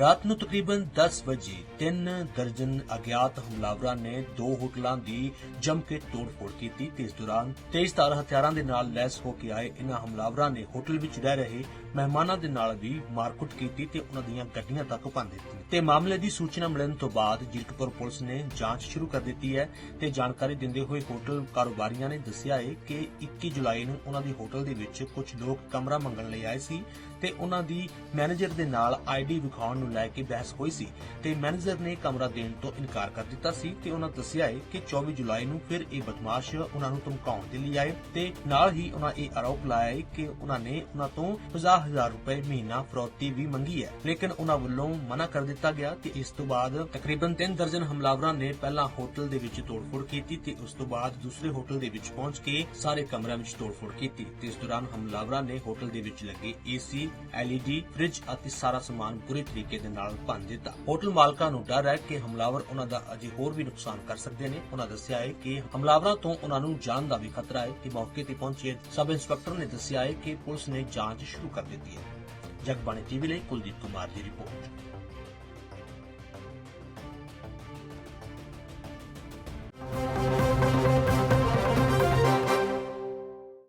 ਰਾਤ ਨੂੰ ਤਕਰੀਬਨ 10 ਵਜੇ ਤਿੰਨ ਦਰਜਨ ਅਗਿਆਤ ਹਮਲਾਵਰਾਂ ਨੇ ਦੋ ਹੋਟਲਾਂ ਦੀ ਜੰਮ ਕੇ ਤੋੜਫੋੜ ਕੀਤੀ। ਤੇ ਇਸ ਦੌਰਾਨ ਤੇਜ਼ਧਾਰ ਹਥਿਆਰਾਂ ਦੇ ਨਾਲ ਲੈਸ ਹੋ ਕੇ ਆਏ ਇਨ੍ਹਾਂ ਹਮਲਾਵਰਾਂ ਨੇ ਹੋਟਲ ਵਿੱਚ ਰਹਿ ਰਹੇ ਮਹਿਮਾਨਾਂ ਦੇ ਨਾਲ ਵੀ ਮਾਰਕੁੱਟ ਕੀਤੀ ਤੇ ਉਹਨਾਂ ਦੀਆਂ ਗੱਡੀਆਂ ਤੱਕ ਭੰਨ ਦਿੱਤੀ ਤੇ ਮਾਮਲੇ ਦੀ ਸੂਚਨਾ ਮਿਲਣ ਤੋਂ ਬਾਅਦ ਜੀਰਕਪੁਰ ਪੁਲਿਸ ਨੇ ਜਾਂਚ ਸ਼ੁਰੂ ਕਰ ਦਿੱਤੀ ਹੈ ਤੇ ਜਾਣਕਾਰੀ ਦਿੰਦੇ ਹੋਏ ਹੋਟਲ ਕਾਰੋਬਾਰੀਆਂ ਨੇ ਦੱਸਿਆ ਹੈ ਕਿ 21 ਜੁਲਾਈ ਨੂੰ ਉਹਨਾਂ ਦੀ ਹੋਟਲ ਦੇ ਵਿੱਚ ਕੁਝ ਲੋਕ ਕਮਰਾ ਮੰਗਣ ਲਈ ਆਏ ਸੀ ਤੇ ਉਹਨਾਂ ਦੀ ਮੈਨੇਜਰ ਦੇ ਨਾਲ ਆਈਡੀ ਵਿਖਾਉਣ ਨੂੰ ਲੈ ਕੇ ਬਹਿਸ ਹੋਈ ਸੀ ਤੇ ਮੈਨੇਜਰ ਨੇ ਕਮਰਾ ਦੇਣ ਤੋਂ ਇਨਕਾਰ ਕਰ ਦਿੱਤਾ ਸੀ ਤੇ ਉਹਨਾਂ ਦੱਸਿਆ ਹੈ ਕਿ 24 ਜੁਲਾਈ ਨੂੰ ਫਿਰ ਇਹ ਬਦਮਾਸ਼ ਉਹਨਾਂ ਨੂੰ ਧਮਕਾਉਣ ਦੇ ਲਈ ਆਏ ਤੇ ਨਾਲ ਹੀ ਉਹਨਾਂ ਇਹ ਆਰੋਪ ਲਾਇਆ ਹੈ ਕਿ ਉਹਨਾਂ ਨੇ ਉਹਨਾਂ ਤੋਂ 50000 ਰੁਪਏ ਮਹੀਨਾ ਫਰੌਤੀ ਵੀ ਮੰਗੀ ਹੈ। ਲੇਕਿਨ ਉਹਨਾਂ ਵੱਲੋਂ ਮਨਾ ਕਰ ਦਿੱਤਾ ਗਿਆ ਤੇ ਇਸ ਤੋਂ ਬਾਅਦ ਤਕਰੀਬਨ 3 ਦਰਜਨ ਹਮਲਾਵਰਾਂ ਨੇ ਪਹਿਲਾਂ ਹੋਟਲ ਦੇ ਵਿੱਚ ਤੋੜਫੋੜ ਕੀਤੀ ਤੇ ਉਸ ਤੋਂ ਬਾਅਦ ਦੂਸਰੇ ਹੋਟਲ ਦੇ ਵਿੱਚ ਪਹੁੰਚ ਕੇ ਸਾਰੇ ਕਮਰਿਆਂ ਵਿੱਚ ਤੋੜਫੋੜ ਕੀਤੀ। ਤੇ ਇਸ ਦੌਰਾਨ ਹਮਲਾਵਰਾਂ ਨੇ ਹੋਟਲ ਦੇ ਵਿੱਚ ਲੱਗੇ ਏਸੀ ਐਲਈਡੀ ਫ੍ਰਿਜ ਅਤੇ ਸਾਰਾ ਸਮਾਨ ਪੂਰੇ ਤਰੀਕੇ ਦੇ ਨਾਲ ਭੰਨ ਦਿੱਤਾ। ਹੋਟਲ ਮਾਲਕਾਂ ਨੂੰ ਡਰ ਹੈ ਕਿ ਹਮਲਾਵਰ ਉਹਨਾਂ ਦਾ ਅਜੇ ਹੋਰ ਵੀ ਨੁਕਸਾਨ ਕਰ ਸਕਦੇ ਨੇ। ਉਹਨਾਂ ਦੱਸਿਆ ਹੈ ਕਿ ਹਮਲਾਵਰਾਂ ਤੋਂ ਉਹਨਾਂ ਨੂੰ ਜਾਨ ਦਾ ਵੀ ਖਤਰਾ ਹੈ ਤੇ ਮੌਕੇ ਤੇ ਪਹੁੰਚੇ ਸਬ ਇੰਸਪੈਕਟਰ ਨੇ ਦੱਸਿਆ ਹੈ ਕਿ ਪੁਲਿਸ ਨੇ ਜਾਂਚ ਸ਼ੁਰੂ ਕਰ ਦਿੱਤੀ ਹੈ। ਜਗਬਾਣੀ ਟੀਵੀ ਲਈ ਕੁਲਦੀਪ ਕੁਮਾਰ ਦੀ ਰਿਪੋਰਟ।